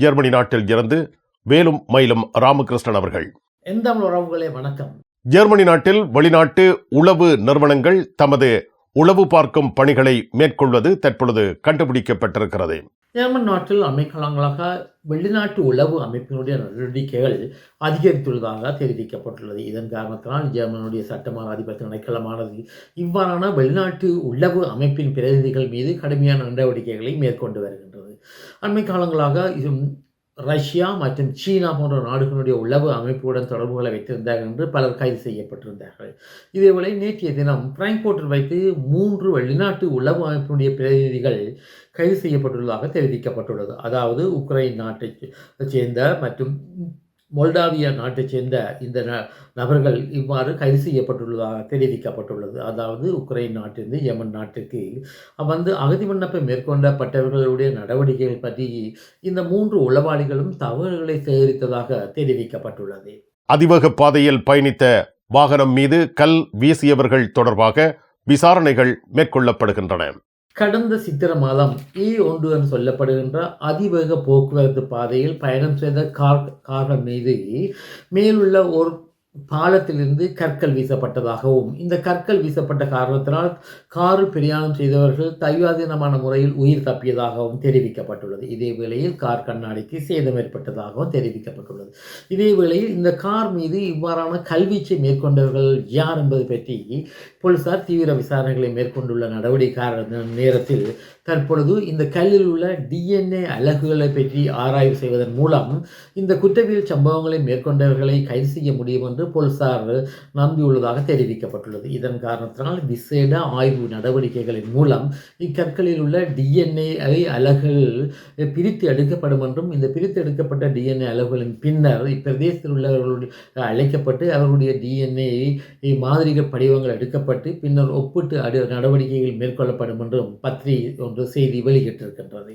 Germany நாட்டில் இருந்து வேலும் மயிலும் ராமகிருஷ்ணன் அவர்கள். எந்தமிழ் உறவுகளே வணக்கம். ஜெர்மனி நாட்டில் வெளிநாட்டு உளவு நிறுவனங்கள் தமது உளவு பார்க்கும் பணிகளை மேற்கொள்வது தற்பொழுது கண்டுபிடிக்கப்பட்டிருக்கிறது. ஜெர்மன் நாட்டில் அண்மைக்காலங்களாக வெளிநாட்டு உளவு அமைப்பினுடைய நடவடிக்கைகள் அதிகரித்துள்ளதாக தெரிவிக்கப்பட்டுள்ளது. இதன் காரணத்தினால் ஜெர்மனுடைய சட்டமான அதிபர் திணைக்களமானது இவ்வாறான வெளிநாட்டு உளவு அமைப்பின் பிரதிநிதிகள் மீது கடுமையான நடவடிக்கைகளை மேற்கொண்டு வருகின்றது அண்மை காலங்களாக இது ரஷ்யா மற்றும் சீனா போன்ற நாடுகளுடைய உளவு அமைப்புடன் தொடர்புகளை வைத்திருந்தார்கள் என்று பலர் கைது செய்யப்பட்டிருந்தார்கள். இதேவேளை நேற்றைய தினம் பிராங்க்போர்ட்டில் வைத்து மூன்று வெளிநாட்டு உளவு அமைப்பினுடைய பிரதிநிதிகள் கைது செய்யப்பட்டுள்ளதாக தெரிவிக்கப்பட்டுள்ளது. அதாவது உக்ரைன் நாட்டை சேர்ந்த மற்றும் மொல்டாவியா நாட்டைச் சேர்ந்த இந்த ந நபர்கள் இவ்வாறு கைது செய்யப்பட்டுள்ளதாக தெரிவிக்கப்பட்டுள்ளது. அதாவது உக்ரைன் நாட்டிலிருந்து யமன் நாட்டுக்கு. வந்து அகதி விண்ணப்பம் மேற்கொள்ளப்பட்டவர்களுடைய நடவடிக்கைகள் பற்றி இந்த மூன்று உளவாளிகளும் தகவல்களை சேகரித்ததாக தெரிவிக்கப்பட்டுள்ளது. அதிவேக பாதையில் பயணித்த வாகனம் மீது கல் வீசியவர்கள் தொடர்பாக விசாரணைகள் மேற்கொள்ளப்படுகின்றன. கடந்த சித்திர மாதம் ஏ ஒன்று என்று சொல்லப்படுகின்ற அதிவேக போக்குவரத்து பாதையில் பயணம் செய்த கார் கார்கள் மீது e மேலுள்ள ஒரு பாலத்திலிருந்து கற்கள் வீசப்பட்டதாகவும் இந்த கற்கள் வீசப்பட்ட காரணத்தினால் காரில் பிரயாணம் செய்தவர்கள் தைவாதீனமான முறையில் உயிர் தப்பியதாகவும் தெரிவிக்கப்பட்டுள்ளது. இதே வேளையில் கார் கண்ணாடிக்கு சேதம் ஏற்பட்டதாகவும் தெரிவிக்கப்பட்டுள்ளது. இதே வேளையில் இந்த கார் மீது இவ்வாறான கல்வீச்சை மேற்கொண்டவர்கள் யார் என்பது பற்றி போலீசார் தீவிர விசாரணைகளை மேற்கொண்டுள்ள நடவடிக்கை நேரத்தில் தற்பொழுது இந்த கல்லில் உள்ள டிஎன்ஏ அலகுகளை பற்றி ஆராய்வு செய்வதன் மூலம் இந்த குற்றவியல் சம்பவங்களை மேற்கொண்டவர்களை கைது செய்ய முடியும் என்று போலீசார் நம்பியுள்ளதாக தெரிவிக்கப்பட்டுள்ளது. இதன் காரணத்தினால் விசேட ஆய்வு நடவடிக்கைகளின் மூலம் இக்கற்களில் உள்ள டிஎன்ஏ அலகுகள் பிரித்து எடுக்கப்படும் என்றும் இந்த பிரித்து எடுக்கப்பட்ட டிஎன்ஏ அலகுகளின் பின்னர் இப்பிரதேசத்தில் உள்ளவர்களுடைய அழைக்கப்பட்டு அவர்களுடைய டிஎன்ஏ மாதிரிகள் படிவங்கள் எடுக்கப்பட்டு பின்னர் ஒப்பிட்டு அடு நடவடிக்கைகள் மேற்கொள்ளப்படும் என்றும் பத்திரி ஒன்று செய்தி வெளியிட்டிருக்கின்றது.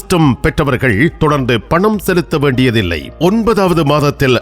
சிஸ்டம் பெற்றவர்கள் தொடர்ந்து பணம் செலுத்த வேண்டியதில்லை. ஒன்பதாவது மாதத்தில்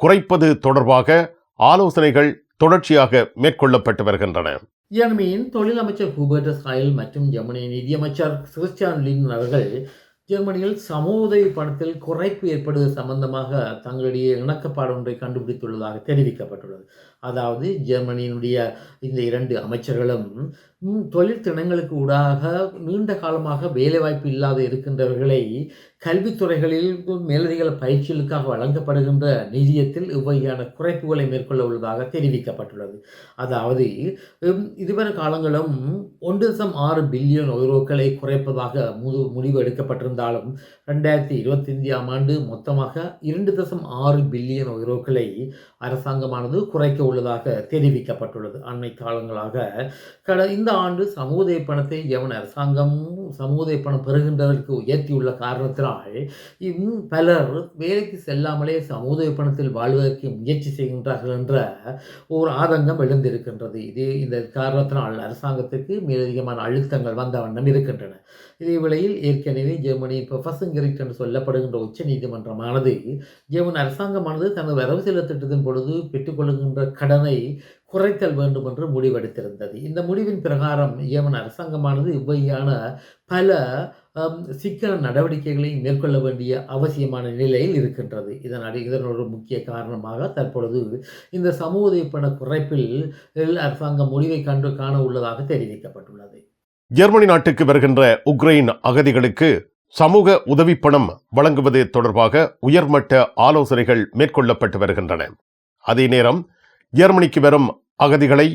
குறைப்பது தொடர்பாக ஆலோசனைகள் தொடர்ச்சியாக மேற்கொள்ளப்பட்டு வருகின்றன. ஜெர்மனியின் தொழில் அமைச்சர் ஹூபர்ட் ஸ்டைல் மற்றும் ஜெர்மனியின் நிதியமைச்சர் கிறிஸ்டியான் லின் அவர்கள் ஜெர்மனியில் சமூக உதவி பணத்தில் குறைப்பு ஏற்படுவது சம்பந்தமாக தங்களுடைய இணக்கப்பாடு ஒன்றை கண்டுபிடித்துள்ளதாக தெரிவிக்கப்பட்டுள்ளது. அதாவது ஜெர்மனியினுடைய இந்த இரண்டு அமைச்சர்களும் தொழில் தினங்களுக்கு ஊடாக நீண்ட காலமாக வேலைவாய்ப்பு இல்லாது இருக்கின்றவர்களை கல்வித்துறைகளில் மேலதிக பயிற்சிகளுக்காக வழங்கப்படுகின்ற நிதியத்தில் இவ்வகையான குறைப்புகளை மேற்கொள்ள உள்ளதாக தெரிவிக்கப்பட்டுள்ளது. அதாவது இதுவரை காலங்களும் ஒன்று தசம் ஆறு பில்லியன் யூரோக்களை குறைப்பதாக முது முடிவு எடுக்கப்பட்டிருந்தாலும் ரெண்டாயிரத்தி இருபத்தைந்தாம் ஆண்டு மொத்தமாக இரண்டு தசம் ஆறு பில்லியன் யூரோக்களை அரசாங்கமானது குறைக்க உள்ளதாக தெரிவிக்கப்பட்டுள்ளது. அண்மை காலங்களாக கட இந்த ஆண்டு சமூக பணத்தை எவன் அரசாங்கம் சமூக பணம் பெறுகின்றவர்களுக்கு உயர்த்தியுள்ள காரணத்தினால் இன்னும் பலர் வேலைக்கு செல்லாமலே சமூக பணத்தில் வாழ்வதற்கு முயற்சி செய்கின்றார்கள் என்ற ஒரு ஆதங்கம் எழுந்திருக்கின்றது. இது இந்த காரணத்தினால் அரசாங்கத்திற்கு மேலதிகமான அழுத்தங்கள் வந்த வண்ணம் இருக்கின்றன. இதே வேளையில் ஏற்கனவே ஜெர்மனி பஃபசங்கரிக்ட் என்று சொல்லப்படுகின்ற உச்ச நீதிமன்றமானது ஜெர்மன் அரசாங்கமானது தனது வரவு செலவு திட்டத்தின் பொழுது பெற்றுக்கொள்கின்ற கடனை குறைத்தல் வேண்டும் என்று முடிவெடுத்திருந்தது. இந்த முடிவின் பிரகாரம் ஏமன் அரசாங்கமானது இவ்வகையான பல சிக்கல சிக்கன நடவடிக்கைகளை மேற்கொள்ள வேண்டிய அவசியமான நிலையில் இருக்கின்றது. இதன் அடி இதன் ஒரு முக்கிய காரணமாக தற்பொழுது இந்த சமூக பண குறைப்பில் அரசாங்கம் முடிவை கண்டு காண உள்ளதாக தெரிவிக்கப்பட்டுள்ளது. ஜெர்மனி நாட்டுக்கு வருகின்ற உக்ரைன் அகதிகளுக்கு சமூக உதவி பணம் வழங்குவது தொடர்பாக உயர்மட்ட ஆலோசனைகள் மேற்கொள்ளப்பட்டு வருகின்றன. அதே நேரம் ஜெர்மனிக்கு வரும் அகதிகளை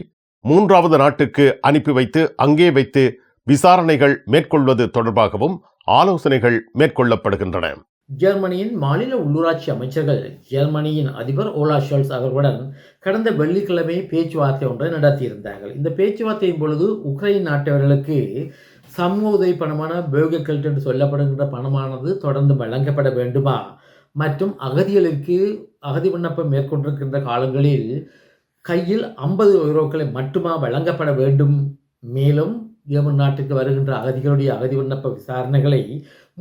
மூன்றாவது நாட்டுக்கு அனுப்பி வைத்து அங்கே வைத்து விசாரணைகள் மேற்கொள்வது தொடர்பாகவும் ஆலோசனைகள் மேற்கொள்ளப்படுகின்றன. ஜெர்மனியின் மாநில உள்ளூராட்சி அமைச்சர்கள் ஜெர்மனியின் அதிபர் ஓலா ஷோல்ஸ் அவர்களுடன் கடந்த வெள்ளிக்கிழமை பேச்சுவார்த்தை ஒன்றை நடத்தியிருந்தார்கள். இந்த பேச்சுவார்த்தையின் பொழுது உக்ரைன் நாட்டவர்களுக்கு சமூக உதவி பணமான பேகக்கல்ட் என்று சொல்லப்படுகின்ற பணமானது தொடர்ந்து வழங்கப்பட வேண்டுமா? மற்றும் அகதிகளுக்கு அகதி விண்ணப்பம் மேற்கொண்டிருக்கின்ற காலங்களில் கையில் ஐம்பது யூரோக்களை மட்டுமா வழங்கப்பட வேண்டும்? மேலும் ஏமன் நாட்டுக்கு வருகின்ற அகதிகளுடைய அகதி விண்ணப்ப விசாரணைகளை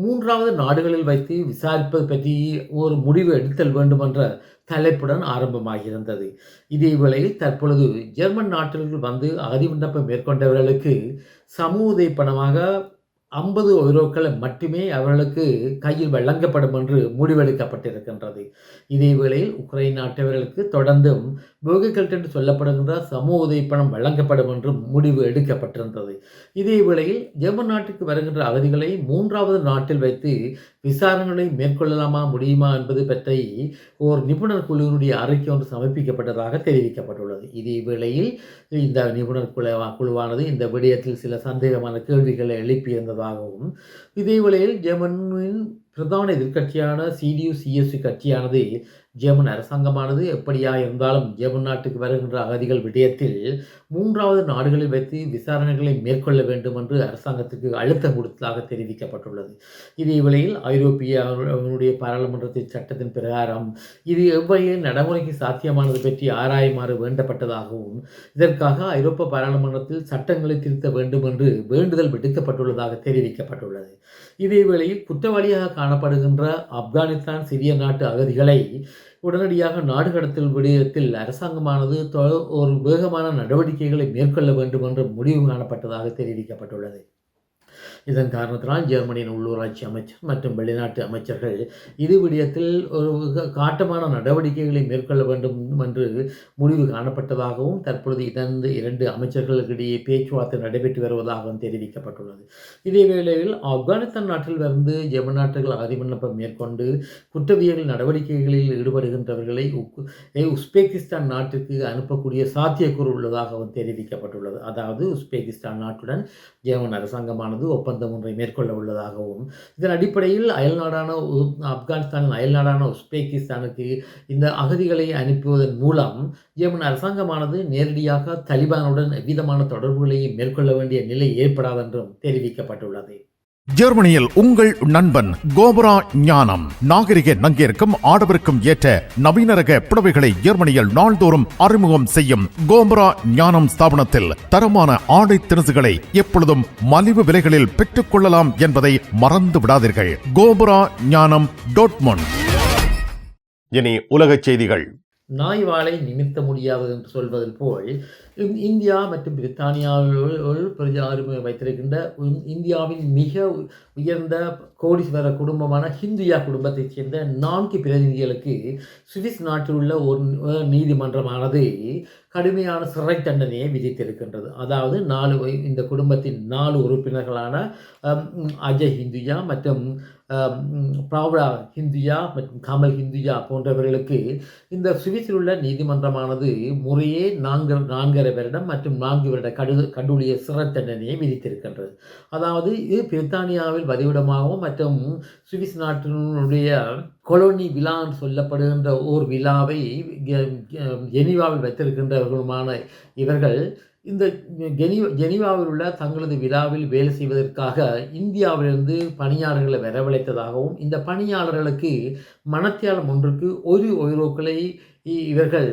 மூன்றாவது நாடுகளில் வைத்து விசாரிப்பது பற்றி ஒரு முடிவு எடுத்தல் வேண்டுமென்ற தலைப்புடன் ஆரம்பமாகியிருந்தது. இதே வேளையில் தற்பொழுது ஜெர்மன் நாட்டிற்கு வந்து அகதி விண்ணப்பம் மேற்கொண்டவர்களுக்கு சமூக உதவி பணமாக ஐம்பது யூரோக்களை மட்டுமே அவர்களுக்கு கையில் வழங்கப்படும் என்று முடிவெடுக்கப்பட்டிருக்கின்றது. இதே வேளையில் உக்ரைன் நாட்டவர்களுக்கு தொடர்ந்தும் போகிகல்ட் என்று சொல்லப்படுகின்ற சமூக உதவி பணம் வழங்கப்படும் என்று முடிவு எடுக்கப்பட்டிருந்தது. இதே வேளையில் ஜெர்மன் நாட்டுக்கு வருகின்ற அகதிகளை மூன்றாவது நாட்டில் வைத்து விசாரணைகளை மேற்கொள்ளலாமா முடியுமா என்பது பற்றி ஓர் நிபுணர் குழுவினுடைய அறிக்கை ஒன்று சமர்ப்பிக்கப்பட்டதாக தெரிவிக்கப்பட்டுள்ளது. இதே வேளையில் இந்த நிபுணர் குழு குழுவானது இந்த விடயத்தில் சில சந்தேகமான கேள்விகளை எழுப்பியிருந்ததாகவும் இதே வேளையில் ஜெர்மனின் பிரதான எதிர்க்கட்சியான சிடியு சிஎஸ்சி கட்சியானது ஜெர்மன் அரசாங்கமானது எப்படியா இருந்தாலும் ஜெர்மன் நாட்டுக்கு வருகின்ற அகதிகள் விடயத்தில் மூன்றாவது நாடுகளில் வைத்து விசாரணைகளை மேற்கொள்ள வேண்டும் என்று அரசாங்கத்துக்கு அழுத்தம் கொடுத்ததாக தெரிவிக்கப்பட்டுள்ளது. இதே வேளையில் ஐரோப்பிய அவனுடைய பாராளுமன்றத்தின் சட்டத்தின் பிரகாரம் இது எவ்வகையில் நடைமுறைக்கு சாத்தியமானது பற்றி ஆராயுமாறு வேண்டப்பட்டதாகவும் இதற்காக ஐரோப்பா பாராளுமன்றத்தில் சட்டங்களை திருத்த வேண்டும் என்று வேண்டுதல் விடுக்கப்பட்டுள்ளதாக தெரிவிக்கப்பட்டுள்ளது. இதே வேளையில் குற்றவாளியாக காணப்படுகின்ற ஆப்கானிஸ்தான் சிரிய நாட்டு அகதிகளை உடனடியாக நாடு கடத்தல் விடயத்தில் அரசாங்கமானது ஒரு வேகமான நடவடிக்கைகளை மேற்கொள்ள வேண்டும் என்ற முடிவு காணப்பட்டதாக தெரிவிக்கப்பட்டுள்ளது. இதன் காரணத்தினால் ஜெர்மனியின் உள்ளூராட்சி அமைச்சர் மற்றும் வெளிநாட்டு அமைச்சர்கள் இது விடயத்தில் ஒரு காட்டமான நடவடிக்கைகளை மேற்கொள்ள வேண்டும் என்று முடிவு காணப்பட்டதாகவும் தற்பொழுது இதன் இரண்டு அமைச்சர்களுக்கிடையே பேச்சுவார்த்தை நடைபெற்று வருவதாகவும் தெரிவிக்கப்பட்டுள்ளது. இதே வேளையில் ஆப்கானிஸ்தான் நாட்டில் இருந்து ஜெர்மன் நாட்டுகள் அகதி மேற்கொண்டு குற்றவியல் நடவடிக்கைகளில் ஈடுபடுகின்றவர்களை உஸ்பெகிஸ்தான் நாட்டுக்கு அனுப்பக்கூடிய சாத்தியக்கூறு உள்ளதாகவும் தெரிவிக்கப்பட்டுள்ளது. அதாவது உஸ்பெகிஸ்தான் நாட்டுடன் ஜெர்மன் அரசாங்கமானது ஒப்பந்தம் ஒன்றை மேற்கொள்ள உள்ளதாகவும் இதன் அடிப்படையில் அயல்நாடான உ- அயல்நாடான உஸ்பெகிஸ்தானுக்கு இந்த அகதிகளை அனுப்புவதன் மூலம் ஏமன் அரசாங்கமானது நேரடியாக தலிபானுடன் எவ்விதமான தொடர்புகளையும் மேற்கொள்ள வேண்டிய நிலை ஏற்படாதென்றும் தெரிவிக்கப்பட்டுள்ளது. ஜெர்மனியில் உங்கள் நண்பன் கோபரா ஞானம். நாகரிக நங்கிற்கும் ஆடவருக்கும் ஏற்ற நவீன ரக புடவைகளை ஜெர்மனியில் நாள்தோறும் அறிமுகம் செய்யும் கோபரா ஞானம் ஸ்தாபனத்தில் தரமான ஆடை திணுசுகளை எப்பொழுதும் மலிவு விலைகளில் பெற்றுக் கொள்ளலாம் என்பதை மறந்து விடாதீர்கள். கோபரா ஞானம் டோட்மோன் இனி உலகச் செய்திகள். நாய் வாழை நிமித்த முடியாது என்று சொல்வதில் போல் இந்தியா மற்றும் பிரித்தானியாவில் பிரஜாரிமை வைத்திருக்கின்ற இந்தியாவின் மிக உயர்ந்த கோடீஸ்வர குடும்பமான ஹிந்துயா குடும்பத்தைச் சேர்ந்த நான்கு பிரதிநிதிகளுக்கு சுவிஸ் நாட்டில் உள்ள ஒரு நீதிமன்றமானது கடுமையான சிறை தண்டனையை விதித்திருக்கின்றது. அதாவது நாலு இந்த குடும்பத்தின் நாலு உறுப்பினர்களான அஜய் ஹிந்துயா மற்றும் பிராவ்டா ஹிந்துயா மற்றும் கமல் ஹிந்துயா போன்றவர்களுக்கு இந்த சுவிஸில் உள்ள நீதிமன்றமானது முறையே நான்கு நான்கரை வருடம் மற்றும் நான்கு வருட கடு கடூழிய சிறை தண்டனையை விதித்திருக்கின்றது. அதாவது இது பிரித்தானியாவில் வதிவிடமாகவும் மற்றும் சுவிஸ் நாட்டினுடைய கொலோனி விழா என்று சொல்லப்படுகின்ற ஓர் விழாவை ஜெனிவாவில் ஜெனீவாவில் வைத்திருக்கின்றவர்களுமான இவர்கள் இந்த ஜெனி ஜெனீவாவில் உள்ள தங்களது விழாவில் வேலை செய்வதற்காக இந்தியாவிலிருந்து பணியாளர்களை வரவழைத்ததாகவும் இந்த பணியாளர்களுக்கு மனத்தியாலம் ஒன்றுக்கு ஒரு ஒய்ரோக்களை இ- இவர்கள்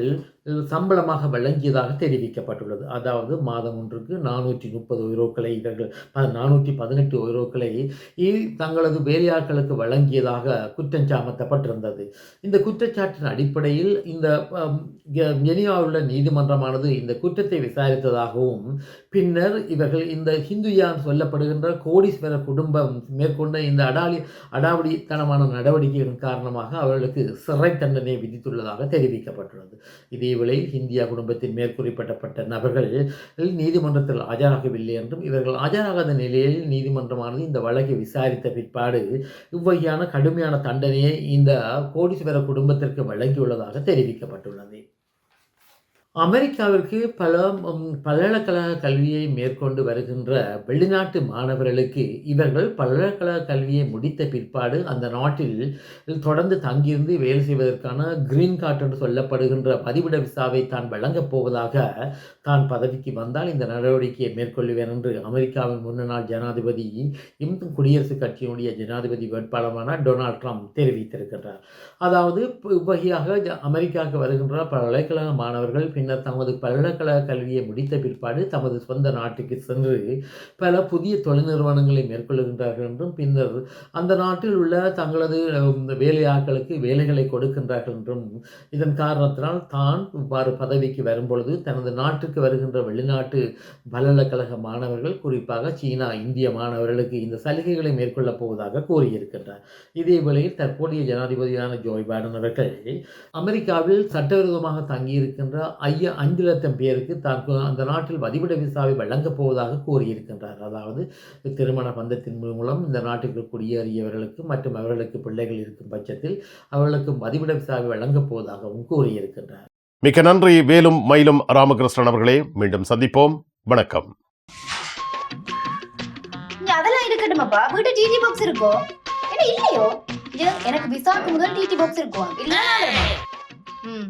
சம்பளமாக வழங்கியதாக தெரிவிக்கப்பட்டுள்ளது. அதாவது மாதம் ஒன்றுக்கு நானூற்றி முப்பது யூரோக்களை இவர்கள் நானூற்றி பதினெட்டு யூரோக்களை இ- தங்களது வேலையாட்களுக்கு வழங்கியதாக குற்றம் சாமத்தப்பட்டிருந்தது இந்த குற்றச்சாட்டின் அடிப்படையில் இந்த அம், உள்ள நீதிமன்றமானது இந்த குற்றத்தை விசாரித்ததாகவும் பின்னர் இவர்கள் இந்த ஹிந்துயான் சொல்லப்படுகின்ற கோடீஸ்வர குடும்பம் மேற்கொண்ட இந்த அடாலி அடாவடித்தனமான நடவடிக்கைகளின் காரணமாக அவர்களுக்கு சிறை தண்டனை விதித்துள்ளதாக தெரிவிக்கப்பட்டுள்ளது. விலை இந்தியா குடும்பத்தின் மேற்குறிப்பிடப்பட்ட நபர்கள் நீதிமன்றத்தில் ஆஜராகவில்லை என்றும் இவர்கள் ஆஜராகாத நிலையில் நீதிமன்றமானது இந்த வழக்கை விசாரித்த பிற்பாடு இவ்வகையான கடுமையான தண்டனையை இந்த கோடீஸ்வர குடும்பத்திற்கு வழங்கியுள்ளதாக தெரிவிக்கப்பட்டுள்ளது. அமெரிக்காவிற்கு பல பல்கலைக்கழக கல்வியை மேற்கொண்டு வருகின்ற வெளிநாட்டு மாணவர்களுக்கு இவர்கள் பல்கலைக்கழக கல்வியை முடித்த பிற்பாடு அந்த நாட்டில் தொடர்ந்து தங்கியிருந்து வேலை செய்வதற்கான கிரீன் கார்டு என்று சொல்லப்படுகின்ற பதிவிட விசாவை தான் வழங்கப் போவதாக தான் பதவிக்கு வந்தால் இந்த நடவடிக்கையை மேற்கொள்ளுவேன் என்று அமெரிக்காவின் முன்னாள் ஜனாதிபதி இம் குடியரசுக் கட்சியினுடைய ஜனாதிபதி வேட்பாளரான டொனால்ட் ட்ரம்ப் தெரிவித்திருக்கின்றார். அதாவது இப்ப இவ்வகையாக ஜ- அமெரிக்காவுக்கு வருகின்ற பல்கலைக்கழக மாணவர்கள் பின்னர் தமது பல்கலைக்கழக கல்வியை முடித்த பிற்பாடு தமது சொந்த நாட்டுக்கு சென்று பல புதிய தொழில் நிறுவனங்களை மேற்கொள்கின்றார்கள் என்றும் பின்னர் அந்த நாட்டில் உள்ள தங்களது வேலையாட்களுக்கு வேலைகளை கொடுக்கின்றார்கள் என்றும் இதன் காரணத்தினால் தான் இவ்வாறு பதவிக்கு வரும்பொழுது தனது நாட்டுக்கு வருகின்ற வெளிநாட்டு பல்கலைக்கழக மாணவர்கள் குறிப்பாக சீனா இந்திய மாணவர்களுக்கு இந்த சலுகைகளை மேற்கொள்ளப் போவதாக கூறியிருக்கின்றார். இதே வேளையில் தற்போதைய ஜனாதிபதியான ஜோய் பைடன் அவர்கள் அமெரிக்காவில் சட்டவிரோதமாக தங்கியிருக்கின்ற ஐய அஞ்சு லட்சம் பேருக்கு தான் அந்த நாட்டில் வதிவிட விசாவை வழங்கப் போவதாக கூறியிருக்கின்றார். அதாவது திருமண பந்தத்தின் மூலம் இந்த நாட்டுக்கு குடியேறியவர்களுக்கு மற்றும் அவர்களுக்கு பிள்ளைகள் இருக்கும் பட்சத்தில் அவர்களுக்கு வதிவிட விசாவை வழங்கப் போவதாகவும் கூறியிருக்கின்றார். மிக்க நன்றி. வேலும் மயிலும் ராமகிருஷ்ணன் அவர்களே மீண்டும் சந்திப்போம். வணக்கம். அதெல்லாம் இருக்கட்டுமாப்பா? வீட்டு டிடி பாக்ஸ் இருக்கோ? இல்லையோ? எனக்கு விசாக்கு முதல் டிடி பாக்ஸ் இருக்கும் இல்ல ம்.